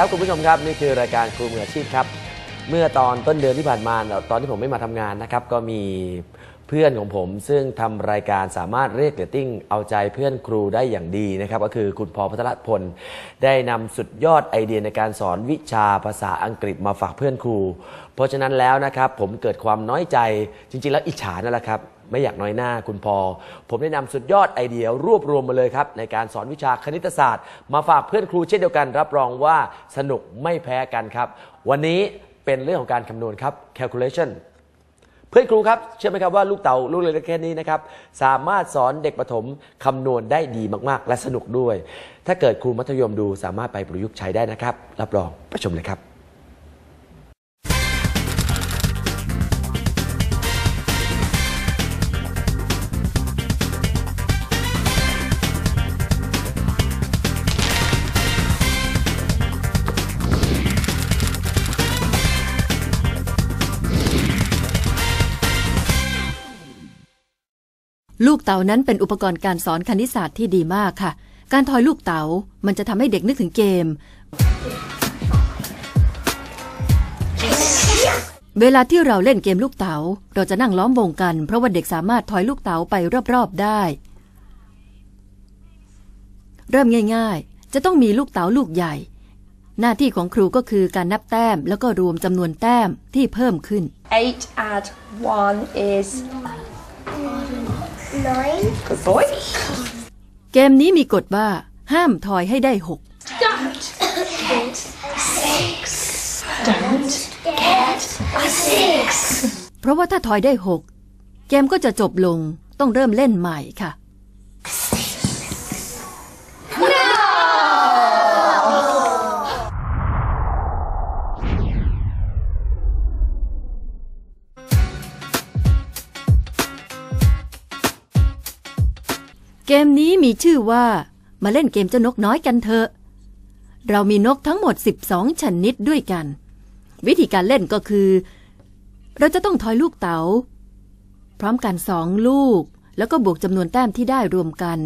ครับคุณผู้ชมครับนี่คือรายการครูมืออาชีพครับเมื่อตอนต้นเดือนที่ผ่านมาตอนที่ผมไม่มาทำงานนะครับก็มีเพื่อนของผม ซึ่งทำรายการสามารถเรียกเรตติ้งเอาใจเพื่อนครูได้อย่างดีนะครับก็คือคุณพอพัทรพล ได้นำสุดยอดไอเดียในการสอนวิชาภาษาอังกฤษมาฝากเพื่อนครู เพราะฉะนั้นแล้วนะครับผมเกิดความน้อยใจจริง ๆ แล้วอิจฉานั่นแหละครับ ไม่อยากน้อยหน้าคุณพอ ผมได้นำสุดยอดไอเดียรวบรวมมาเลยครับ ในการสอนวิชาคณิตศาสตร์ มาฝากเพื่อนครูเช่นเดียวกันรับรองว่าสนุกไม่แพ้กันครับ วันนี้เป็นเรื่องของการคำนวณครับ calculation เพื่อนครูครับ เชื่อไหมครับว่าลูกเต่าลูกเล็กแค่นี้นะครับ สามารถสอนเด็กประถมคำนวณได้ดีมาก ๆ และสนุกด้วย ถ้าเกิดครูมัธยมดูสามารถไปประยุกต์ใช้ได้นะครับ รับรองไปชมเลยครับ ลูกเต๋านั้นเป็นอุปกรณ์การสอนคณิตศาสตร์ที่ดีมากค่ะ การทอยลูกเต๋ามันจะทำให้เด็กนึกถึงเกม เวลาที่เราเล่นเกมลูกเต๋าเราจะนั่งล้อมวงกัน เพราะว่าเด็กสามารถทอยลูกเต๋าไปรอบๆได้ เริ่มง่าย ๆ จะต้องมีลูกเต๋าลูกใหญ่ หน้าที่ของครูก็คือการนับแต้มแล้วก็รวมจำนวนแต้มที่เพิ่มขึ้น Eight add one is Nine. good boy. เกมนี้มีกฎว่า ห้ามทอยให้ได้หก Don't get six. Don't get a six. เพราะว่าถ้าทอยได้หกเกมก็จะจบลงต้องเริ่มเล่นใหม่ค่ะ เกมนี้มีชื่อว่า มาเล่นเกมเจ้านกน้อยกันเถอะ เรามีนกทั้งหมด 12 ชนิดด้วยกัน วิธีการเล่นก็คือ เราจะต้องทอยลูกเต๋า พร้อมกันสองลูก แล้วก็บวกจำนวนแต้มที่ได้รวมกัน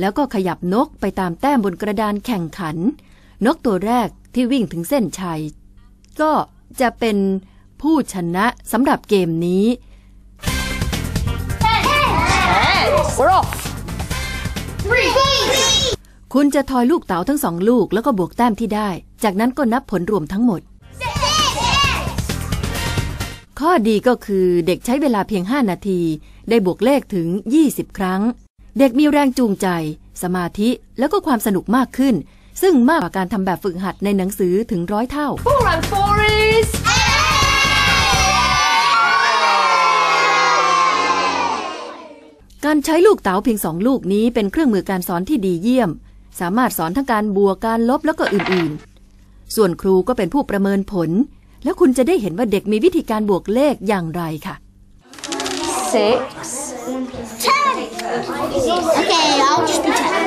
แล้วก็ขยับนกไปตามแต้มบนกระดานแข่งขัน นกตัวแรกที่วิ่งถึงเส้นชัย ก็จะเป็นผู้ชนะสำหรับเกมนี้ We're off. Three. คุณจะทอยลูกเต๋าทั้งสองลูกแล้วก็บวกแต้มที่ได้ จากนั้นก็นับผลรวมทั้งหมด ข้อดีก็คือเด็กใช้เวลาเพียง 5 นาที ได้บวกเลขถึง 20 ครั้ง เด็กมีแรงจูงใจ สมาธิแล้วก็ความสนุกมากขึ้น ซึ่งมากกว่าการทำแบบฝึกหัดในหนังสือถึงร้อยเท่า Four and four is การใช้ลูกเต๋าเพียงสองลูกนี้เป็นเครื่องมือการสอนที่ดีเยี่ยม สามารถสอนทั้งการบวกการลบแล้วก็อื่นๆ ส่วนครูก็เป็นผู้ประเมินผล แล้วคุณจะได้เห็นว่าเด็กมีวิธีการบวกเลขอย่างไรค่ะ six. Ten. Okay, I'll just be ten.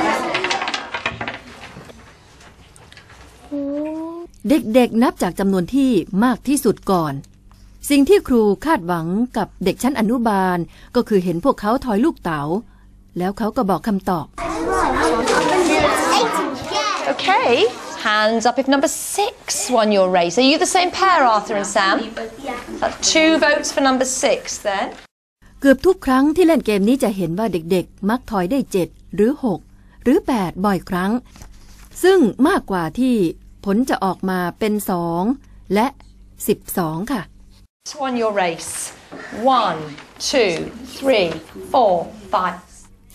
เด็กๆนับจากจำนวนที่มากที่สุดก่อน สิ่งที่ครูคาดหวังกับเด็กชั้นอนุบาล ก็คือเห็นพวกเขาทอยลูกเต๋าแล้วเขาก็บอกคำตอบ Okay. Hands up if number six won your race. Are you the same pair, Arthur and Sam? That's two votes for number six then. เกือบทุกครั้งที่เล่นเกมนี้จะเห็นว่าเด็กๆ มักทอยได้ 7 หรือ 6 หรือ 8 บ่อยครั้ง ซึ่งมากกว่าที่ผลจะออกมาเป็น 2 และ 12 ค่ะ Won your race. One, two, three, four, five.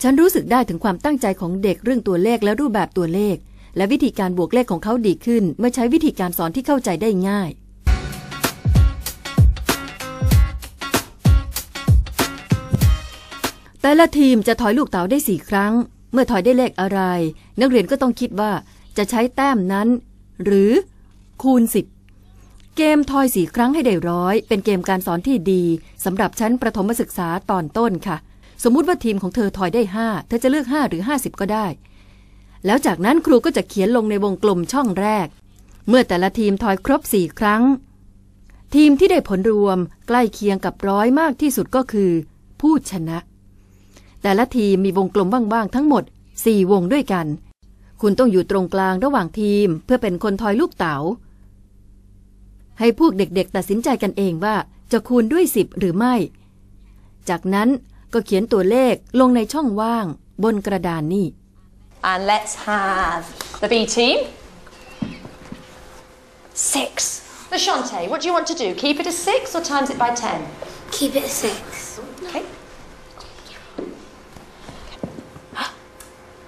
ฉันรู้สึกได้ถึงความตั้งใจของเด็กเรื่องตัวเลขและรูปแบบตัวเลข และวิธีการบวกเลขของเขาดีขึ้น เมื่อใช้วิธีการสอนที่เข้าใจได้ง่ายแต่ละทีมจะถอยลูกเต๋าได้สี่ครั้ง เมื่อถอยได้เลขอะไร นักเรียนก็ต้องคิดว่าจะใช้แต้มนั้น หรือคูณสิบเกมทอยสี่ครั้งให้ได้ร้อย เป็นเกมการสอนที่ดีสำหรับชั้นประถมศึกษาตอนต้นค่ะ สมมุติว่าทีมของเธอทอยได้ 5 เธอจะเลือก 5 หรือ 50 ก็ได้ แล้วจากนั้นครูก็จะเขียนลงในวงกลมช่องแรก เมื่อแต่ละทีมทอยครบ4ครั้ง ทีมที่ได้ผลรวมใกล้เคียงกับร้อยมากที่สุดก็คือ ผู้ชนะ แต่ละทีมมีวงกลมว่างๆทั้งหมด4วงด้วยกัน คุณต้องอยู่ตรงกลางระหว่างทีม เพื่อเป็นคนทอยลูกเต๋าให้พวกเด็กๆ ตัดสินใจกันเองว่าจะคูณด้วยสิบหรือไม่ จากนั้นก็เขียนตัวเลขลงในช่องว่าง บนกระดานนี่ And let's have the B team. Six. The Lashante, what do you want to do? Keep it as six or times it by ten? Keep it at six. Okay.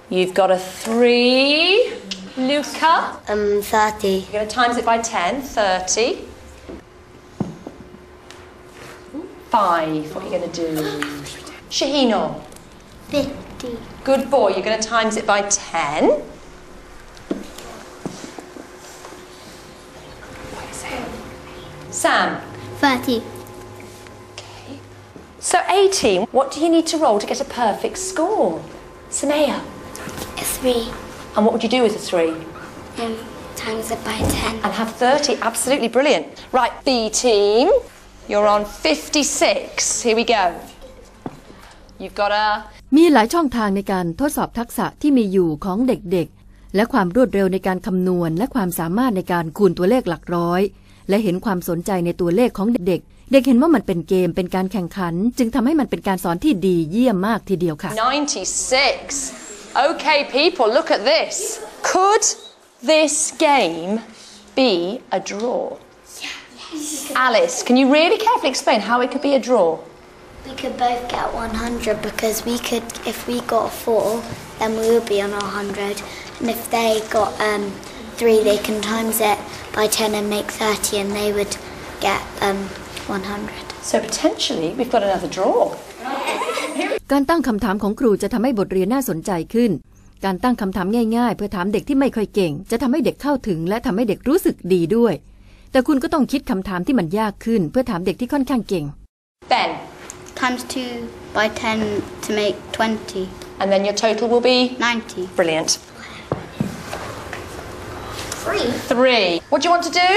You've got a three. Luca, Um, 30. you're going to times it by 10, 30. Five, what are you going to do? Shahino, 50. Good boy, you're going to times it by 10. Sam, 30. Okay. so 18, what do you need to roll to get a perfect score? Samaya, A 3. and what would you do with a three? Um, times it by 10. and have 30. Absolutely brilliant. Right, B team, you're on 56. Here we go. You've got a มีหลายช่องทางในการทดสอบทักษะที่มีอยู่ของเด็กๆ และความรวดเร็วในการคำนวณ และความสามารถในการคูณตัวเลขหลักร้อย และเห็นความสนใจในตัวเลขของเด็กๆ เด็กเห็นว่ามันเป็นเกมเป็นการแข่งขัน จึงทำให้มันเป็นการสอนที่ดีเยี่ยมมากทีเดียวค่ะ 96. Okay, people, look at this. Could this game be a draw? Alice, can you really carefully explain how it could be a draw? We could both get 100 because we could, if we got a 4, then we would be on our 100. And if they got um, 3, they can times it by 10 and make 30 and they would get um, 100. So potentially we've got another draw. การตั้งคำถามของครูจะทำให้บทเรียนน่าสนใจขึ้น การตั้งคำถามง่ายๆ เพื่อถามเด็กที่ไม่ค่อยเก่ง จะทำให้เด็กเข้าถึง และทำให้เด็กรู้สึกดีด้วย แต่คุณก็ต้องคิดคำถามที่มันยากขึ้น เพื่อถามเด็กที่ค่อนข้างเก่ง Ben, Times 2 by 10 to make 20. and then your total will be 90. brilliant. 3. Three. What do you want to do?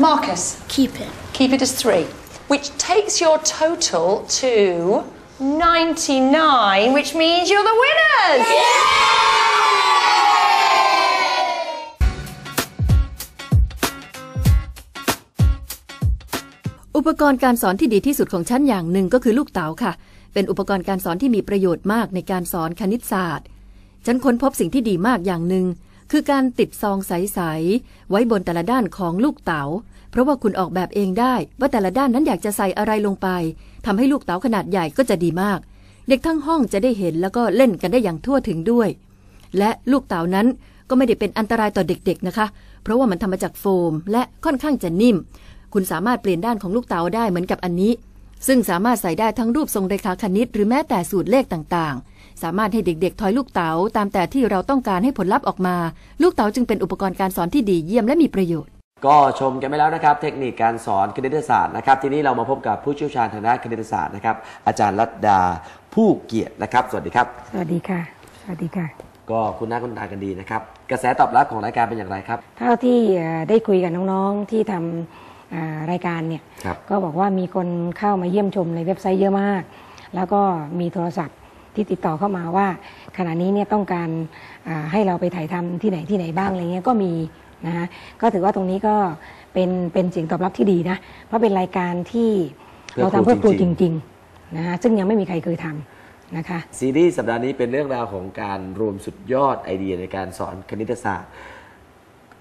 Marcus, Keep it. keep it as three, which takes your total to 99, which means you're the winners! อุ ปกรณ์การสอนที่ดีที่สุดของฉันอย่างหนึ่งก็คือลูกเต๋าค่ะ เป็นอุปกรณ์การสอนที่มีประโยชน์มากในการสอนคณิตศาสตร์ ฉันค้นพบสิ่งที่ดีมากอย่างหนึ่งคือการติดซองใสๆไว้บนแต่ละด้านของลูกเต๋า เพราะว่าคุณออกแบบเองได้ ว่าแต่ละด้านนั้นอยากจะใส่อะไรลงไปทำให้ลูกเต๋าขนาดใหญ่ก็จะดีมาก เด็กทั้งห้องจะได้เห็นแล้วก็เล่นกันได้อย่างทั่วถึงด้วย และลูกเต๋านั้นก็ไม่ได้เป็นอันตรายต่อเด็กๆนะคะ เพราะว่ามันทำมาจากโฟม และค่อนข้างจะนิ่ม คุณสามารถเปลี่ยนด้านของลูกเต๋าได้เหมือนกับอันนี้ ซึ่งสามารถใส่ได้ทั้งรูปทรงเรขาคณิต หรือแม้แต่สูตรเลขต่างๆ สามารถให้เด็กๆทอยลูกเต๋าตามแต่ที่เราต้องการให้ผลลัพธ์ออกมา ลูกเต๋าจึงเป็นอุปกรณ์การสอนที่ดีเยี่ยมและมีประโยชน์ ก็ชมกันไปแล้วนะครับ เทคนิคการสอนคณิตศาสตร์นะครับ ทีนี้เรามาพบกับผู้เชี่ยวชาญทางด้านคณิตศาสตร์นะครับ อาจารย์รัตดาผู้เกียรตินะครับ สวัสดีครับ สวัสดีค่ะ สวัสดีค่ะ ก็คุณหน้าคุณตากันดีนะครับ กระแสตอบรับของรายการเป็นอย่างไรครับ เท่าที่เอ่อได้คุยกับน้องๆที่ทำอ่า รายการเนี่ยครับก็บอกว่ามีคนเข้ามาเยี่ยมชมในเว็บไซต์เยอะมาก แล้วก็มีโทรศัพท์ที่ติดต่อเข้ามาว่า ขณะนี้เนี่ยต้องการอ่าให้เราไปถ่ายทำที่ไหนที่ไหนบ้างอะไรเงี้ยก็มีนะคะก็ถือว่าตรงนี้ก็เป็นเป็นเสียงตอบรับที่ดีนะเพราะเป็นรายการที่เพื่อเราทำเพื่อคครูรูจจริงๆริงๆนะคะซึ่งยังไม่มีใครเคยทำนะคะซีรีส์สัปดาห์นี้เป็นเรื่องราวของการรวมสุดยอดไอเดียในการสอนคณิตศาสตร์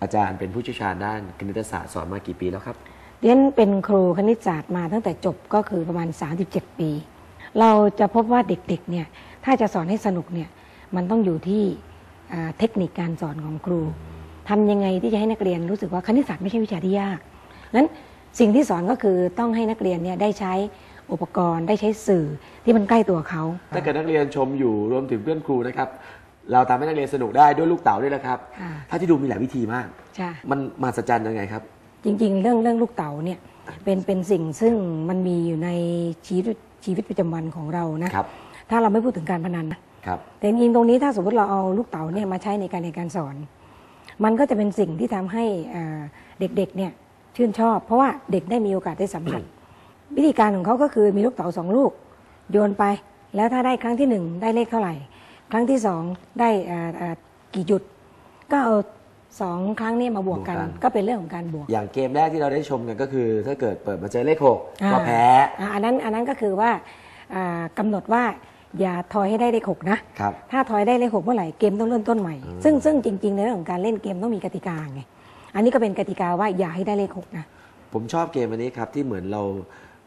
อาจารย์เป็นผู้เชี่ยวชาญด้านคณิตศาสตร์สอนมากี่ปีแล้วครับ เรียนเป็นครูคณิตศาสตร์มาตั้งแต่จบก็คือประมาณ 37 ปี เราจะพบว่าเด็กๆเนี่ยถ้าจะสอนให้สนุกเนี่ยมันต้องอยู่ที่อ่าเทคนิคการสอนของครูทำยังไงที่จะให้นักเรียนรู้สึกว่าคณิตศาสตร์ไม่ใช่วิชาที่ยากนั้นสิ่งที่สอนก็คือต้องให้นักเรียนเนี่ยได้ใช้อุปกรณ์ได้ใช้สื่อที่มันใกล้ตัวเขา ถ้าเกิดนักเรียนชมอยู่รวมถึงเพื่อนครูนะครับ เราทำให้นักเรียนสนุกได้ด้วยลูกเต๋าด้วยนะครับค่ะถ้าที่ดูมีหลายวิธีมากใช่มันมาสัจจันยังไงครับ จริงๆ เรื่องเรื่องลูกเต๋าเนี่ยเป็นเป็นสิ่งซึ่งมันมีอยู่ในชีวิตชีวิตประจำวันของเรานะครับ ถ้าเราไม่พูดถึงการพนันนะครับแต่จริงๆตรงนี้ถ้าสมมติเราเอาลูกเต๋าเนี่ยมาใช้ในการเรียนการสอน มันก็จะเป็นสิ่งที่ทำให้อ่าเด็กๆเนี่ยชื่นชอบ เพราะว่าเด็กได้มีโอกาสได้สัมผัสวิธีการของเขาก็คือมีลูกเต๋าสองลูก โยนไป แล้วถ้าได้ครั้งที่หนึ่งได้เลขเท่าไหร่ ครั้งที่สองได้อ่าอ่ากี่จุด ก็เอา สองครั้งนี้มาบวกกัน บวกกัน ก็เป็นเรื่องของการบวก อย่างเกมแรกที่เราได้ชมกันก็คือ ถ้าเกิดเปิดมาเจอเลขหกอ่าก็แพ้ อ่าอันนั้นอันนั้นก็คือว่าอ่ากำหนดว่าอย่าทอยให้ได้เลขหกนะครับ ถ้าทอยได้เลขหกเมื่อไหร่เกมต้องเริ่มต้นใหม่ซึ่งซึ่งจริงๆในเรื่องของการเล่นเกมต้องมีกติกาไงอันนี้ก็เป็นกติกาว่าอย่าให้ได้เลขหกนะ ผมชอบเกมอันนี้ครับที่เหมือนเรา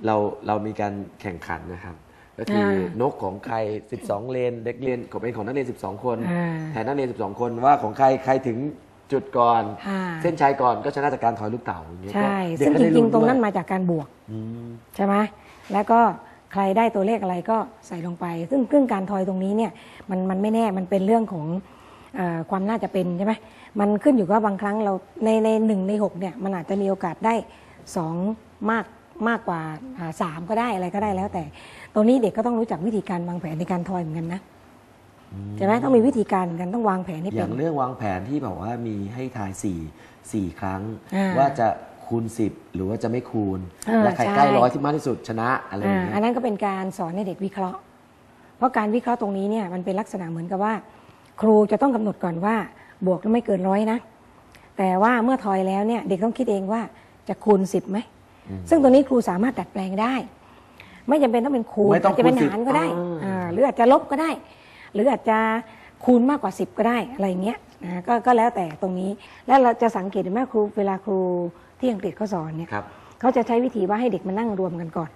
เราเรามีการแข่งขันนะครับ ก็คืออานกของใคร 12 เลนเด็กเรียนของเป็นของนักเรียน 12 คนอ่า แทนนักเรียน 12 คนว่าของใครใครถึง จุดก่อน อ่า เส้นชัยก่อนก็ชนะจากการถอยลูกเต่าอย่างเงี้ยใช่ก็เด็กซึ่งก็จได้ริงลุ้ๆตรงนั้นด้วยมาจากการบวก อืมใช่ไหมแล้วก็ใครได้ตัวเลขอะไรก็ใส่ลงไป ซึ่งซึ่งการทอยตรงนี้เนี่ยมันมันไม่แน่ มันเป็นเรื่องของเออความน่าจะเป็นใช่ไหมมันขึ้นอยู่กับบางครั้งเราในในหนึ่งในหกเนี่ยมันอาจจะมีโอกาสได้สองมากมากกว่าอ่าสามก็ได้อะไรก็ได้แล้วแต่ตรงนี้เด็กก็ต้องรู้จักวิธีการวางแผนในการทอยเหมือนกันนะ ใช่ไหมต้องมีวิธีการเหมือนกันต้องวางแผนให้อเป็ย่านงเรื่องวางแผนที่แบบว่ามีให้ทาย4 4ครั้งอ่าว่าจะคูณ 10 หรือว่าจะไม่คูณเออและใครใช่ใกล้ร้อยที่มากที่สุดชนะอะไรอย่างอ่าเงี้ยอันนั้นก็เป็นการสอนให้เด็กวิเคราะห์ เพราะการวิเคราะห์ตรงนี้เนี่ยมันเป็นลักษณะเหมือนกับว่า ครูจะต้องกำหนดก่อนว่า บวกไม่เกินร้อยนะ แต่ว่าเมื่อทอยแล้วเนี่ยเด็กต้องคิดเองว่าจะคูณสิบไหมซึ่งตรงนี้ครูสามารถดัดแปลงได้ ไม่จำเป็นต้องเป็นคูณไม่ต้องอาจจะเป็นคูณหารก็ได้10อ่าอ่าหรืออาจจะลบก็ได้ หรืออาจจะคูณมากกว่า 10 ก็ได้อะไรอย่างเงี้ยนะก็ก็แล้วแต่ตรงนี้ แล้วเราจะสังเกตเห็นไหมครูเวลาครูที่อังกฤษเขาสอนเนี่ยครับเขาจะใช้วิธีว่าให้เด็กมานั่งรวมกันก่อน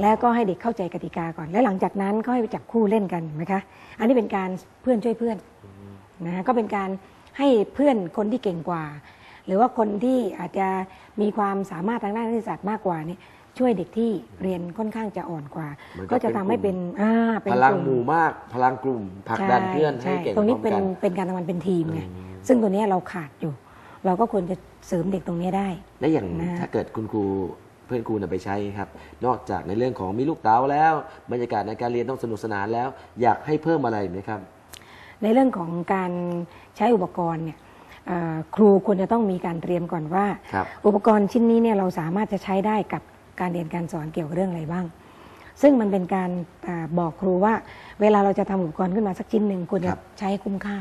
แล้วก็ให้เด็กเข้าใจกติกาก่อน แล้วหลังจากนั้นก็ให้ไปจับคู่เล่นกันเห็นไหมคะอันนี้เป็นการเพื่อนช่วยเพื่อนนะก็เป็นการให้เพื่อนคนที่เก่งกว่า หรือว่าคนที่อาจจะมีความสามารถทางด้านคณิตศาสตร์มากกว่าเนี่ย ช่วยเด็กที่เรียนค่อนข้างจะอ่อนกว่า มันก็ก็จะทำให้เป็เป็นนกลุ่มอ่าเป็นพลังกลุ่หมู่มาก พลังกลุ่มผลักดันเพื่อนให้ช่เก่งตรงนี้พอเป็นมกันเป็นการทำงานเป็นทีมไงซึ่งตัวเนี้ยเราขาดอยู่ เราก็ควรจะเสริมเด็กตรงเนี้ยได้ และอย่างนะ ถ้าเกิดคุณครูเพื่อนครูนำไปใช้ครับ นอกจากในเรื่องของมีลูกเต๋าแล้ว บรรยากาศในการเรียนต้องสนุกสนานแล้ว อยากให้เพิ่มอะไรไหมครับ ในเรื่องของการใช้อุปกรณ์เนี่ยเอ่อครูควรจะต้องมีการเตรียมก่อนว่า ครับ อุปกรณ์ชิ้นนี้เนี่ยเราสามารถจะใช้ได้กับ การเรียนการสอนเกี่ยวกับเรื่องอะไรบ้าง ซึ่งมันเป็นการอาบอกครูว่า เวลาเราจะทำอุปกรณ์ขึ้นมาสักชิ้นหนึ่งควรคจะรับใช้คุ้มค่า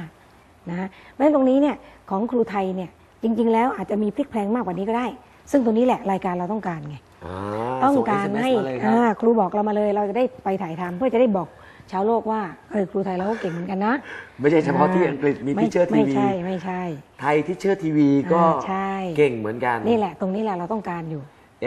นะเพราะฉะนั้นตรงนี้เนี่ยของครูไทยเนี่ยจริง ๆ แล้วอาจจะมีพลิกแพลงมากกว่านี้ก็ได้ ซึ่งตรงนี้แหละรายการเราต้องการไงอ่าต้องส่การ SMS ให้มาเลยครับอ่าครูบอกเรามาเลยเราจะได้ไปถ่ายทำเพื่อจะได้บอกชาวโลกว่าเออครูไทยเราก็เก่งเหมือนกันนะ ไม่ใช่เฉพาะที่อังกฤษมีไม่ทิเชอร์ทีไม่วีใช่ไม่ใช่ ไทยทิเชอร์ทีวีก็อ่าใช่เก่งเหมือนกัน นี่แหละ ตรงนี้แหละเราต้องการอยู่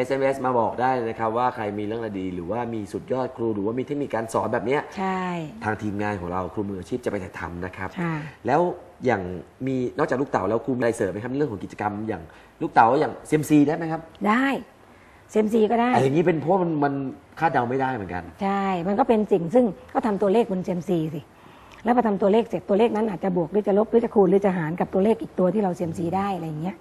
SMS มาบอกได้เลยนะครับว่าใครมีเรื่องอะไรดี หรือว่ามีสุดยอดครูหรือว่ามีเทคนิคการสอนแบบเนี้ยใช่ ทางทีมงานของเราครูมืออาชีพจะไปถ่ายทำนะครับใช่แล้วอย่างมีนอกจากลูกเต๋าแล้วครูมีอะไรเสริมไหมครับเรื่องของกิจกรรมอย่างลูกเต๋าอย่างเซมซีได้ไหมครับได้เซมซีก็ได้ไอ้อย่างนี้เป็นเพราะมันมันคาดเดาไม่ได้เหมือนกัน ใช่ มันก็เป็นสิ่งซึ่งก็ทำตัวเลขบนเซมซีสิ แล้วพอทำตัวเลขเสร็จตัวเลขนั้นอาจจะบวกหรือจะลบหรือจะคูณหรือจะหารกับตัวเลขอีกตัวที่เราเซมซีได้อะไรอย่างเงี้ย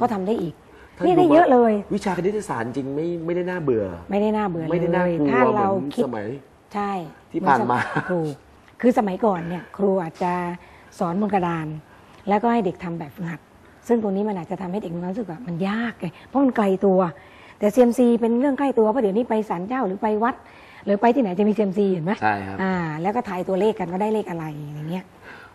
ก็ทำได้อีก ถ้านี่ได้ดูว่าเยอะเลย วิชาคณิตศาสตร์จริงไม่ไม่ได้น่าเบื่อ ไม่ได้น่าเบื่อเลยไม่ได้น่ากลัวถ้าเหมืเราอนคิดสมัย ใช่ที่ผ่านมาครูคือสมัยก่อนเนี่ยครูอาจจะสอนบนกระดาน แล้วก็ให้เด็กทำแบบฝึกหัด ซึ่งตรงนี้มันอาจจะทำให้เด็กมีความรู้สึกว่ามันยากไงเพราะมันไกลตัว แต่เซียมซีเป็นเรื่องใกล้ตัวเพราะเดี๋ยวนี้ไปศาลเจ้าหรือไปวัด หรือไปที่ไหนจะมีเซียมซีเห็นไหมใช่ครับอ่าแล้วก็ถ่ายตัวเลขกันว่าได้เลขอะไรอย่างเงี้ย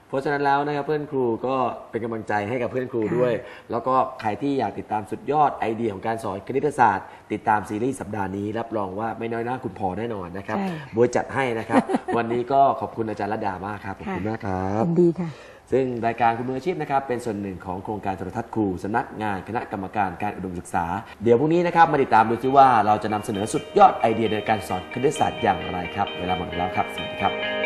เพราะฉะนั้นแล้วนะครับเพื่อนครูก็เป็นกำลังใจให้กับเพื่อนครูค่ะด้วย แล้วก็ใครที่อยากติดตามสุดยอดไอเดียของการสอนคณิตศาสตร์ ติดตามซีรีส์สัปดาห์นี้ รับรองว่าไม่น้อยหน้าคุณพอแน่นอนนะครับใช่ บวยจัดให้นะครับ วันนี้ก็ขอบคุณอาจารย์รัตดามากครับขอบคุณมากครับ ยินดีค่ะ ซึ่งรายการคุณมืออาชีพนะครับเป็นส่วนหนึ่งของโครงการโทรทัศน์ครูสำนักงานคณะกรรมการการอุดมศึกษา เดี๋ยวพรุ่งนี้นะครับมาติดตามดูซิว่าเราจะนำเสนอสุดยอดไอเดียในการสอนคณิตศาสตร์อย่างไรครับ เวลาหมดแล้วครับ สวัสดีครับ